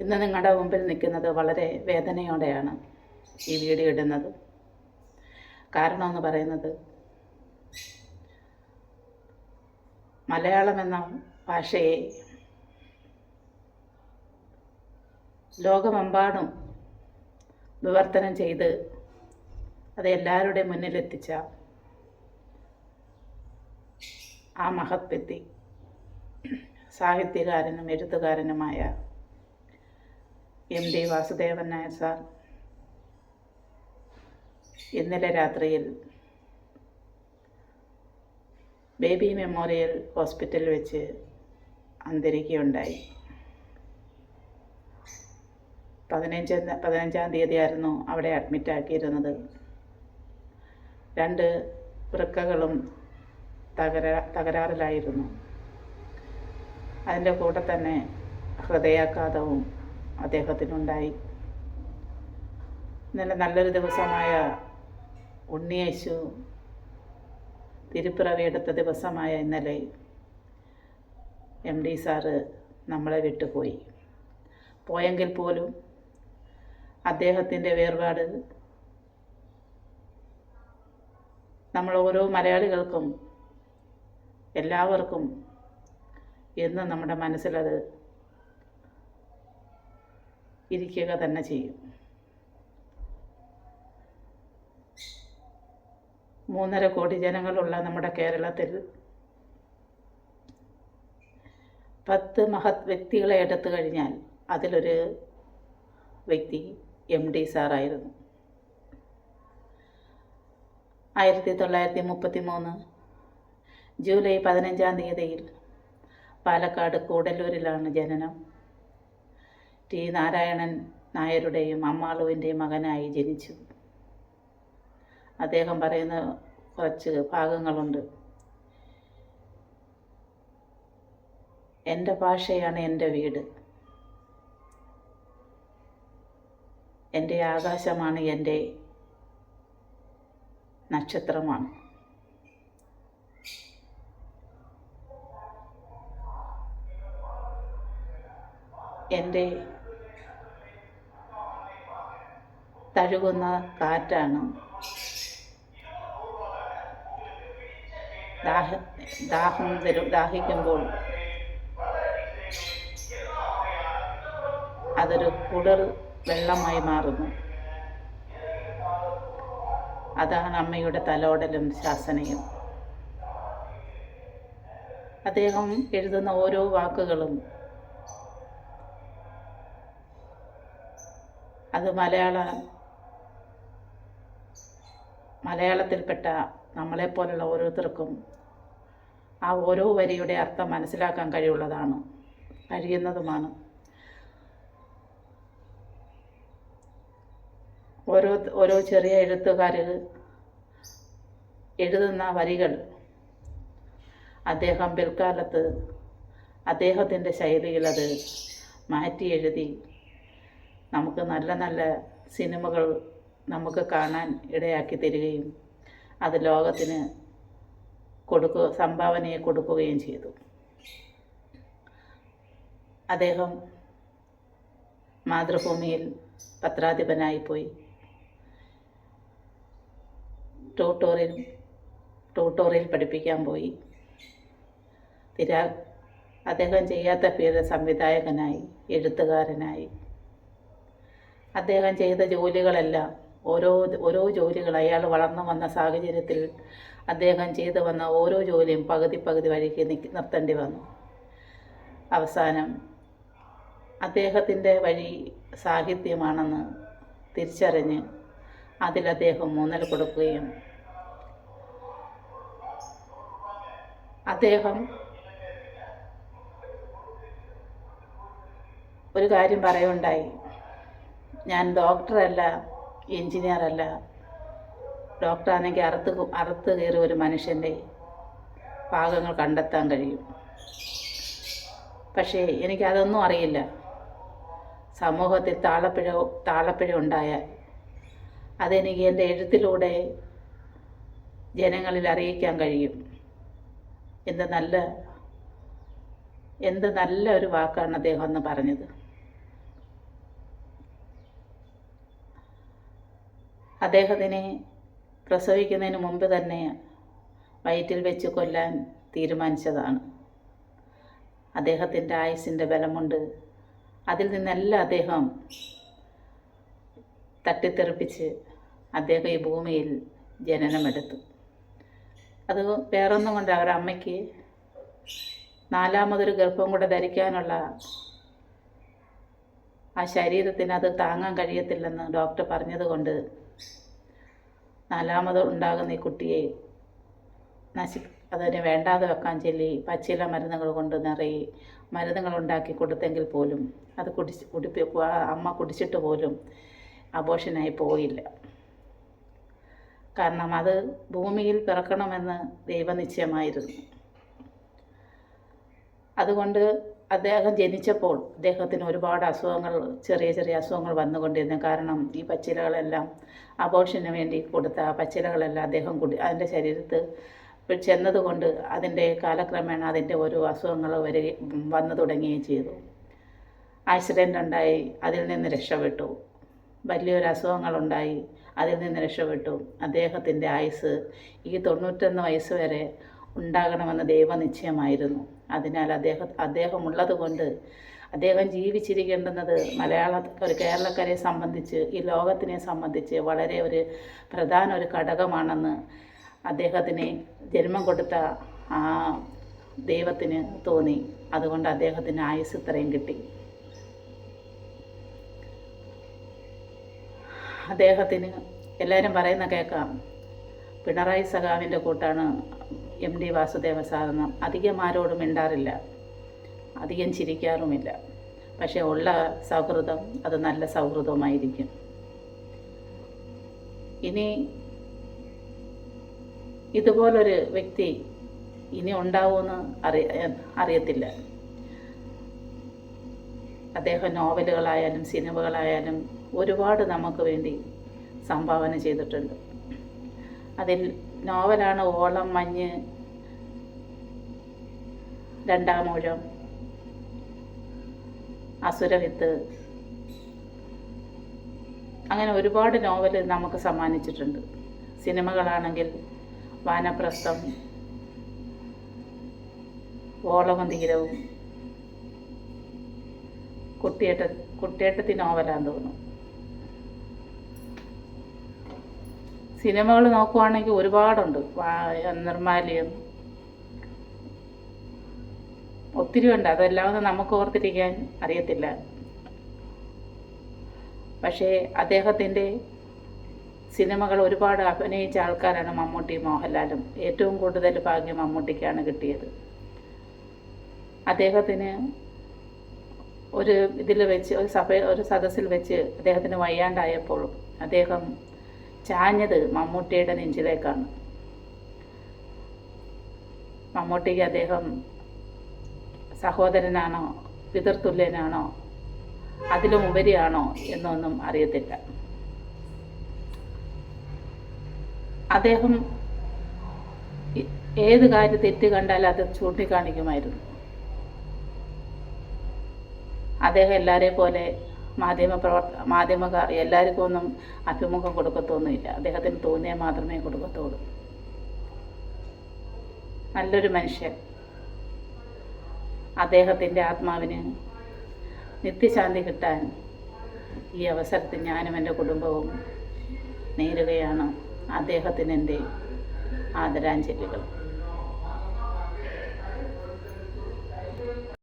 ഇന്ന് നിങ്ങളുടെ മുമ്പിൽ നിൽക്കുന്നത് വളരെ വേദനയോടെയാണ് ഈ വീഡിയോ ഇടുന്നത്. കാരണമെന്ന് പറയുന്നത് മലയാളം എന്ന ഭാഷയെ ലോകമെമ്പാടും വിവർത്തനം ചെയ്ത് അത് എല്ലാവരുടെയും മുന്നിലെത്തിച്ച ആ മഹത് വ്യക്തി സാഹിത്യകാരനും എഴുത്തുകാരനുമായ M D Vasudevan Nair sir. ഇന്നലെ രാത്രിയിൽ ബേബി മെമ്മോറിയൽ ഹോസ്പിറ്റലിൽ വെച്ച് അന്തരിക്കുകയുണ്ടായി. പതിനഞ്ച് പതിനഞ്ചാം തീയതി ആയിരുന്നു അവിടെ അഡ്മിറ്റാക്കിയിരുന്നത് രണ്ട് വൃക്കകളും തകരാ തകരാറിലായിരുന്നു. അതിന്റെ കൂടെ തന്നെ ഹൃദയാഘാതവും അദ്ദേഹത്തിനുണ്ടായി. ഇന്നലെ നല്ലൊരു ദിവസമായ ഉണ്ണിയേശു തിരുപ്പിറവിയെടുത്ത ദിവസമായ ഇന്നലെ എം ഡി സാറ് നമ്മളെ വിട്ടുപോയി. പോയെങ്കിൽ പോലും അദ്ദേഹത്തിന്റെ വേർപാട് നമ്മൾ ഓരോ മലയാളികൾക്കും എല്ലാവർക്കും എന്നും നമ്മുടെ മനസ്സിലത് ഇരിക്കുക തന്നെ ചെയ്യും. മൂന്നര കോടി ജനങ്ങളുള്ള നമ്മുടെ കേരളത്തിൽ പത്ത് മഹത് വ്യക്തികളെ എടുത്തു കഴിഞ്ഞാൽ അതിലൊരു വ്യക്തി എം ഡി സാറായിരുന്നു. ആയിരത്തി തൊള്ളായിരത്തി മുപ്പത്തി മൂന്ന് ജൂലൈ പതിനഞ്ചാം തീയതിയിൽ പാലക്കാട് കൂടല്ലൂരിലാണ് ജനനം. ടി നാരായണൻ നായരുടെയും അമ്മാളുവിന്റെയും മകനായി ജനിച്ചു. അദ്ദേഹം പറയുന്ന കുറച്ച് ഭാഗങ്ങളുണ്ട്. എന്റെ ഭാഷയാണ് എന്റെ വീട്. എന്റെ ആകാശമാണ് എന്റെ നക്ഷത്രമാണ്. എന്റെ തഴുകുന്ന കാറ്റാണ്. ദാഹ ദാഹം തരും ദാഹിക്കുമ്പോൾ അതൊരു കുടൽ വെള്ളമായി മാറുന്നു. അതാണ് അമ്മയുടെ തലോടലും ശാസനയും. അദ്ദേഹം എഴുതുന്ന ഓരോ വാക്കുകളും അത് മലയാള മലയാളത്തിൽപ്പെട്ട നമ്മളെപ്പോലുള്ള ഓരോരുത്തർക്കും ആ ഓരോ വരിയുടെ അർത്ഥം മനസ്സിലാക്കാൻ കഴിയുള്ളതാണ് കഴിയുന്നതുമാണ്. ഓരോ ഓരോ ചെറിയ എഴുത്തുകാർ എഴുതുന്ന വരികൾ അദ്ദേഹം പിൽക്കാലത്ത് അദ്ദേഹത്തിന്റെ ശൈലിയിൽ അത് മാറ്റി എഴുതി നമുക്ക് നല്ല നല്ല സിനിമകൾ നമുക്ക് കാണാൻ ഇടയാക്കി തരികയും അത് ലോകത്തിന് കൊടുക്കുക സംഭാവനയെ കൊടുക്കുകയും ചെയ്തു. അദ്ദേഹം മാതൃഭൂമിയിൽ പത്രാധിപനായിപ്പോയി. ട്യൂട്ടോറിയൽ ട്യൂട്ടോറിയൽ പഠിപ്പിക്കാൻ പോയി. തിരാ അദ്ദേഹം ചെയ്യാത്ത പേര് സംവിധായകനായി എഴുത്തുകാരനായി. അദ്ദേഹം ചെയ്ത ജോലികളെല്ലാം ഓരോ ഓരോ ജോലികൾ അയാൾ വളർന്നു വന്ന സാഹചര്യത്തിൽ അദ്ദേഹം ചെയ്തു വന്ന ഓരോ ജോലിയും പകുതി പകുതി വഴിക്ക് നിർത്തേണ്ടി വന്നു. അവസാനം അദ്ദേഹത്തിന്റെ വഴി സാഹിത്യമാണെന്ന് തിരിച്ചറിഞ്ഞ് അതിൽ അദ്ദേഹം മൂന്നൽ കൊടുക്കുകയും അദ്ദേഹം ഒരു കാര്യം പറയുണ്ടായി. ഞാൻ ഡോക്ടറല്ല എഞ്ചിനീയർ അല്ല ഡോക്ടറാണെങ്കിൽ അറുത്ത് അറുത്ത് കയറി ഒരു മനുഷ്യന്റെ ഭാഗങ്ങൾ കണ്ടെത്താൻ കഴിയും. പക്ഷേ എനിക്കതൊന്നും അറിയില്ല. സമൂഹത്തിൽ താളപ്പിഴ താളപ്പിഴ ഉണ്ടായാൽ അതെനിക്ക് എന്റെ എഴുത്തിലൂടെ ജനങ്ങളിൽ അറിയിക്കാൻ കഴിയും. എന്ത് നല്ല എന്ത് നല്ല ഒരു വാക്കാണ് അദ്ദേഹം അന്ന് പറഞ്ഞത്. അദ്ദേഹത്തിനെ പ്രസവിക്കുന്നതിന് മുമ്പ് തന്നെ വയറ്റിൽ വെച്ച് കൊല്ലാൻ തീരുമാനിച്ചതാണ്. അദ്ദേഹത്തിന്റെ ആയുസിന്റെ ബലമുണ്ട്. അതിൽ നിന്നെല്ലാം അദ്ദേഹം തട്ടിത്തെറിപ്പിച്ച് അദ്ദേഹം ഈ ഭൂമിയിൽ ജനനമെടുത്തു. അത് വേറൊന്നും കൊണ്ട് അവരുടെ അമ്മയ്ക്ക് നാലാമതൊരു ഗർഭം കൂടെ ധരിക്കാനുള്ള ആ ശരീരത്തിന് അത് താങ്ങാൻ കഴിയത്തില്ലെന്ന് ഡോക്ടർ പറഞ്ഞതുകൊണ്ട് നാലാമത് ഉണ്ടാകുന്ന ഈ കുട്ടിയെ നശി അതിന് വേണ്ടാതെ വെക്കാൻ ചൊല്ലി പച്ചില മരുന്നുകൾ കൊണ്ട് നിറയെ മരുന്നുകൾ ഉണ്ടാക്കി കൊടുത്തെങ്കിൽ പോലും അത് കുടിച്ച് കുടിപ്പി അമ്മ കുടിച്ചിട്ട് പോലും അബോഷനായി പോയില്ല. കാരണം അത് ഭൂമിയിൽ പിറക്കണമെന്ന് ദൈവനിശ്ചയമായിരുന്നു. അതുകൊണ്ട് അദ്ദേഹം ജനിച്ചപ്പോൾ അദ്ദേഹത്തിന് ഒരുപാട് അസുഖങ്ങൾ ചെറിയ ചെറിയ അസുഖങ്ങൾ വന്നുകൊണ്ടിരുന്നു. കാരണം ഈ പച്ചിലകളെല്ലാം അബോഷന് വേണ്ടി കൊടുത്ത പച്ചിലകളെല്ലാം അദ്ദേഹം കുടി അതിന്റെ ശരീരത്ത് ചെന്നതുകൊണ്ട് അതിന്റെ കാലക്രമേണ അതിന്റെ ഓരോ അസുഖങ്ങൾ വരികയും വന്നു തുടങ്ങുകയും ചെയ്തു. ആക്സിഡന്റ് ഉണ്ടായി അതിൽ നിന്ന് രക്ഷപ്പെട്ടു. വലിയൊരു അസുഖങ്ങളുണ്ടായി അതിൽ നിന്ന് രക്ഷപ്പെട്ടു. അദ്ദേഹത്തിന്റെ ആയുസ് ഈ തൊണ്ണൂറ്റൊന്ന് വയസ്സ് വരെ ഉണ്ടാകണമെന്ന് ദൈവനിശ്ചയമായിരുന്നു അതിനാൽ അദ്ദേഹം അദ്ദേഹമുള്ളത് കൊണ്ട് അദ്ദേഹം ജീവിച്ചിരിക്കേണ്ടുന്നത് മലയാള ഒരു കേരളക്കരയെ സംബന്ധിച്ച് ഈ ലോകത്തിനെ സംബന്ധിച്ച് വളരെ ഒരു പ്രധാന ഒരു ഘടകമാണെന്ന് അദ്ദേഹത്തിന് ജന്മം കൊടുത്ത ആ ദൈവത്തിന് തോന്നി. അതുകൊണ്ട് അദ്ദേഹത്തിന് ആയുസ് ഇത്രയും കിട്ടി. അദ്ദേഹത്തിന് എല്ലാവരും പറയുന്ന കേൾക്കാം. പിണറായി സഖാവിന്റെ കൂട്ടാണ് എം ഡി വാസുദേവ സാറൊന്നും അധികം ആരോടും മിണ്ടാറില്ല. അധികം ചിരിക്കാറുമില്ല. പക്ഷേ ഉള്ള സൗഹൃദം അത് നല്ല സൗഹൃദമായിരിക്കും ഇനി ഇതുപോലൊരു വ്യക്തി ഇനി ഉണ്ടാവുമെന്ന് അറിയ അറിയത്തില്ല. അദ്ദേഹം നോവലുകളായാലും സിനിമകളായാലും ഒരുപാട് നമുക്ക് വേണ്ടി സംഭാവന ചെയ്തിട്ടുണ്ട്. അതിൽ നോവലാണ് ഓളം മഞ്ഞ് രണ്ടാമൂഴം അസുരവിത്ത് അങ്ങനെ ഒരുപാട് നോവൽ നമുക്ക് സമ്മാനിച്ചിട്ടുണ്ട്. സിനിമകളാണെങ്കിൽ വാനപ്രസ്ഥം ഓളവും തീരവും കുട്ടിയേട്ട കുട്ടിയേട്ടത്തി നോവലാന്ന് തോന്നുന്നു. സിനിമകൾ നോക്കുവാണെങ്കിൽ ഒരുപാടുണ്ട്. നിർമാലിയം. ഒത്തിരി ഉണ്ട്. അതെല്ലാം ഒന്നും നമുക്ക് ഓർത്തിരിക്കാൻ അറിയത്തില്ല. പക്ഷേ അദ്ദേഹത്തിന്റെ സിനിമകൾ ഒരുപാട് അഭിനയിച്ച ആൾക്കാരാണ് മമ്മൂട്ടി മോഹൻലാലും. ഏറ്റവും കൂടുതൽ ഭാഗ്യം മമ്മൂട്ടിക്കാണ് കിട്ടിയത്. അദ്ദേഹത്തിന് ഒരു ഇതിൽ വെച്ച് ഒരു സഭ ഒരു സദസ്സിൽ വെച്ച് അദ്ദേഹത്തിന് വയ്യാണ്ടായപ്പോൾ അദ്ദേഹം ചാഞ്ഞത് മമ്മൂട്ടിയുടെ നെഞ്ചിലേക്കാണ്. മമ്മൂട്ടിക്ക് അദ്ദേഹം സഹോദരനാണോ പിതൃതുല്യനാണോ അതിലും ഉപരിയാണോ എന്നൊന്നും അറിയത്തില്ല. അദ്ദേഹം ഏത് കാര്യം തെറ്റ് കണ്ടാൽ അത് ചൂണ്ടിക്കാണിക്കുമായിരുന്നു. അദ്ദേഹം എല്ലാവരെയും പോലെ മാധ്യമ പ്രവർത്ത മാധ്യമക്കാർ എല്ലാവർക്കും ഒന്നും അഭിമുഖം കൊടുക്കത്തൊന്നുമില്ല. അദ്ദേഹത്തിന് തോന്നിയാൽ മാത്രമേ കൊടുക്കത്തുള്ളൂ. നല്ലൊരു മനുഷ്യൻ. അദ്ദേഹത്തിന്റെ ആത്മാവിന് നിത്യശാന്തി കിട്ടാൻ ഈ അവസരത്തിൽ ഞാനും എന്റെ കുടുംബവും നേരുകയാണ്. അദ്ദേഹത്തിന് എന്റെ ആദരാഞ്ജലികൾ.